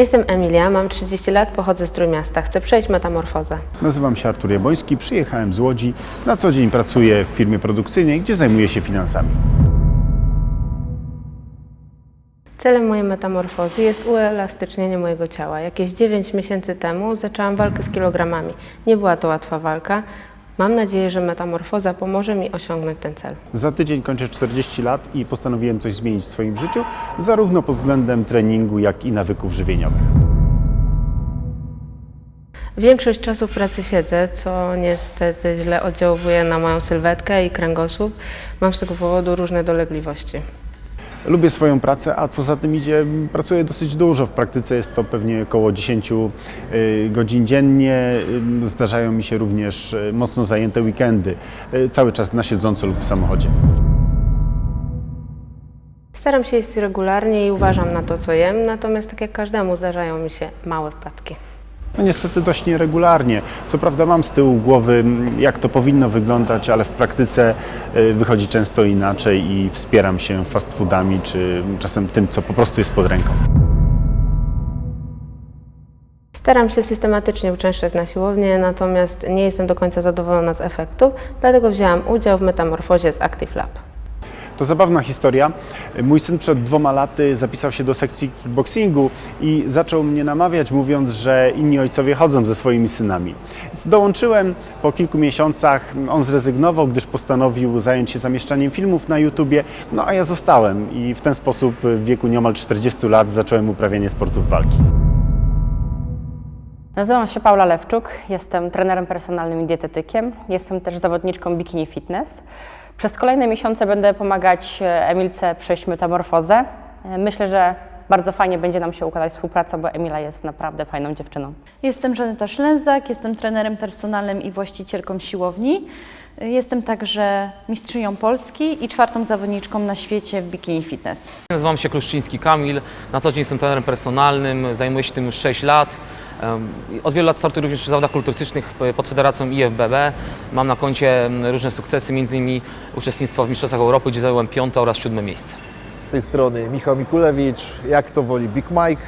Jestem Emilia, mam 30 lat, pochodzę z Trójmiasta. Chcę przejść metamorfozę. Nazywam się Artur Jaboński, przyjechałem z Łodzi. Na co dzień pracuję w firmie produkcyjnej, gdzie zajmuję się finansami. Celem mojej metamorfozy jest uelastycznienie mojego ciała. Jakieś 9 miesięcy temu zaczęłam walkę z kilogramami. Nie była to łatwa walka. Mam nadzieję, że metamorfoza pomoże mi osiągnąć ten cel. Za tydzień kończę 40 lat i postanowiłem coś zmienić w swoim życiu, zarówno pod względem treningu, jak i nawyków żywieniowych. Większość czasu w pracy siedzę, co niestety źle oddziałuje na moją sylwetkę i kręgosłup. Mam z tego powodu różne dolegliwości. Lubię swoją pracę, a co za tym idzie, pracuję dosyć dużo. W praktyce jest to pewnie około 10 y, godzin dziennie. Y, Zdarzają mi się również y, mocno zajęte weekendy, cały czas na siedząco lub w samochodzie. Staram się jeść regularnie i uważam na to, co jem, natomiast tak jak każdemu zdarzają mi się małe wpadki. No niestety dość nieregularnie. Co prawda mam z tyłu głowy, mm, jak to powinno wyglądać, ale w praktyce y, wychodzi często inaczej i wspieram się fast foodami, czy czasem tym, co po prostu jest pod ręką. Staram się systematycznie uczęszczać na siłownię, natomiast nie jestem do końca zadowolona z efektu, dlatego wzięłam udział w metamorfozie z Active Lab. To zabawna historia. Mój syn przed dwoma laty zapisał się do sekcji kickboxingu i zaczął mnie namawiać, mówiąc, że inni ojcowie chodzą ze swoimi synami. Więc dołączyłem po kilku miesiącach. On zrezygnował, gdyż postanowił zająć się zamieszczaniem filmów na YouTubie, no a ja zostałem i w ten sposób w wieku nieomal 40 lat zacząłem uprawianie sportów walki. Nazywam się Paula Lewczuk, jestem trenerem personalnym i dietetykiem. Jestem też zawodniczką Bikini Fitness. Przez kolejne miesiące będę pomagać e, Emilce przejść metamorfozę. E, Myślę, że bardzo fajnie będzie nam się układać współpraca, bo Emila jest naprawdę fajną dziewczyną. Jestem Żaneta Szlęzak, jestem trenerem personalnym i właścicielką siłowni. Jestem także mistrzynią Polski i czwartą zawodniczką na świecie w bikini fitness. Nazywam się Kluszczyński Kamil, na co dzień jestem trenerem personalnym, zajmuję się tym już 6 lat. Od wielu lat startuję również w zawodach kulturystycznych pod Federacją IFBB. Mam na koncie różne sukcesy, m.in. uczestnictwo w Mistrzostwach Europy, gdzie zająłem piąte oraz siódme miejsce. Z tej strony Michał Mikulewicz, jak to woli Big Mike.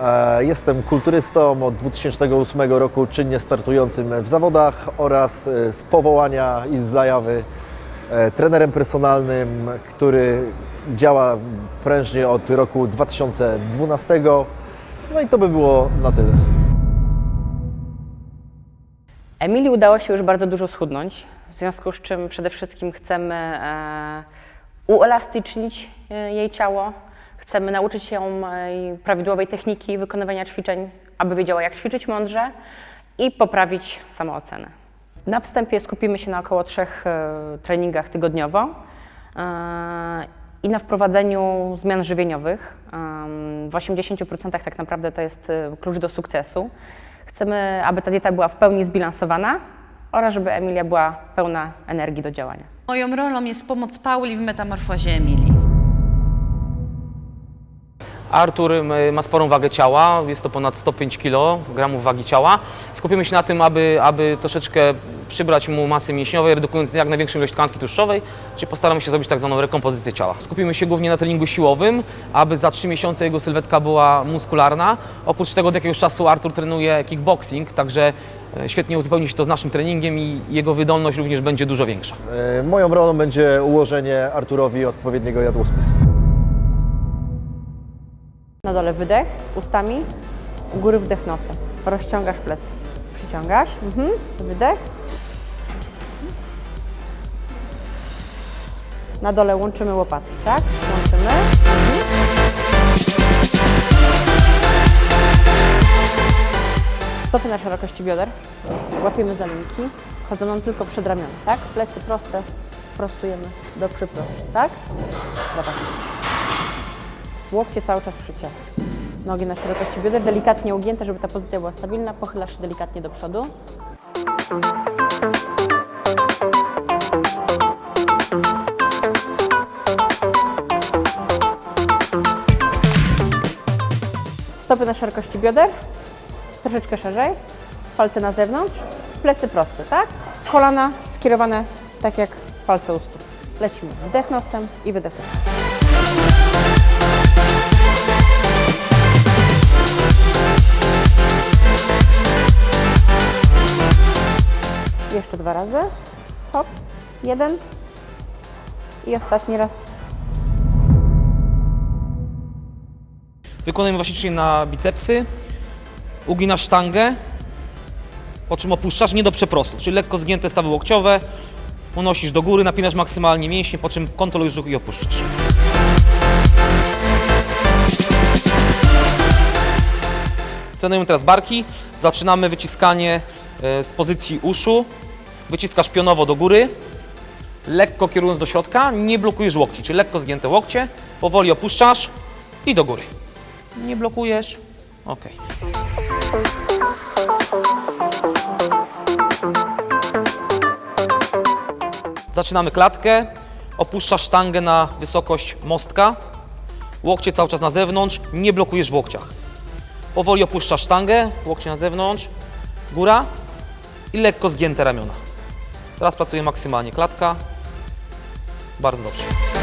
E, Jestem kulturystą od 2008 roku, czynnie startującym w zawodach oraz e, z powołania i z zajawy e, trenerem personalnym, który działa prężnie od roku 2012. No i to by było na tyle. Emilii udało się już bardzo dużo schudnąć, w związku z czym przede wszystkim chcemy e, uelastycznić e, jej ciało, chcemy nauczyć ją e, prawidłowej techniki wykonywania ćwiczeń, aby wiedziała jak ćwiczyć mądrze i poprawić samoocenę. Na wstępie skupimy się na około trzech treningach tygodniowo i na wprowadzeniu zmian żywieniowych. W 80% tak naprawdę to jest klucz do sukcesu. Chcemy, aby ta dieta była w pełni zbilansowana oraz żeby Emilia była pełna energii do działania. Moją rolą jest pomoc Pauli w metamorfozie Emilii. Artur m, ma sporą wagę ciała, jest to ponad 105 kg wagi ciała. Skupimy się na tym, aby, aby troszeczkę przybrać mu masy mięśniowej, redukując jak największą ilość tkanki tłuszczowej, czyli postaramy się zrobić tak zwaną rekompozycję ciała. Skupimy się głównie na treningu siłowym, aby za 3 miesiące jego sylwetka była muskularna. Oprócz tego od jakiegoś czasu Artur trenuje kickboxing, także e, świetnie uzupełni się to z naszym treningiem i jego wydolność również będzie dużo większa. E, Moją rolą będzie ułożenie Arturowi odpowiedniego jadłospisu. Na dole wydech ustami, u góry wdech nosem. Rozciągasz plecy. Przyciągasz, mhm. wydech. Na dole łączymy łopatki, tak? Łączymy. Stopy na szerokości bioder. Łapiemy za linki. Chodzą nam tylko przed ramiona, tak? Plecy proste. Prostujemy do przyprostu, tak? Dawaj. Łokcie cały czas przy ciele. Nogi na szerokości bioder, delikatnie ugięte, żeby ta pozycja była stabilna. Pochylasz się delikatnie do przodu. Stopy na szerokości bioder, troszeczkę szerzej, palce na zewnątrz, plecy proste, tak? Kolana skierowane tak jak palce u stóp. Lecimy wdech nosem i wydech nosem. Jeszcze dwa razy. Hop. Jeden. I ostatni raz. Wykonujemy właśnie ćwiczenie na bicepsy. Uginasz sztangę, po czym opuszczasz nie do przeprostów, czyli lekko zgięte stawy łokciowe. Unosisz do góry, napinasz maksymalnie mięśnie, po czym kontrolujesz ruch i opuszczasz. Trenujemy teraz barki. Zaczynamy wyciskanie e, z pozycji uszu. Wyciskasz pionowo do góry, lekko kierując do środka, nie blokujesz łokci, czyli lekko zgięte łokcie, powoli opuszczasz i do góry. Nie blokujesz. Ok. Zaczynamy klatkę. Opuszczasz sztangę na wysokość mostka. Łokcie cały czas na zewnątrz, nie blokujesz w łokciach. Powoli opuszczasz sztangę, łokcie na zewnątrz, góra i lekko zgięte ramiona. Teraz pracuję maksymalnie klatka. Bardzo dobrze.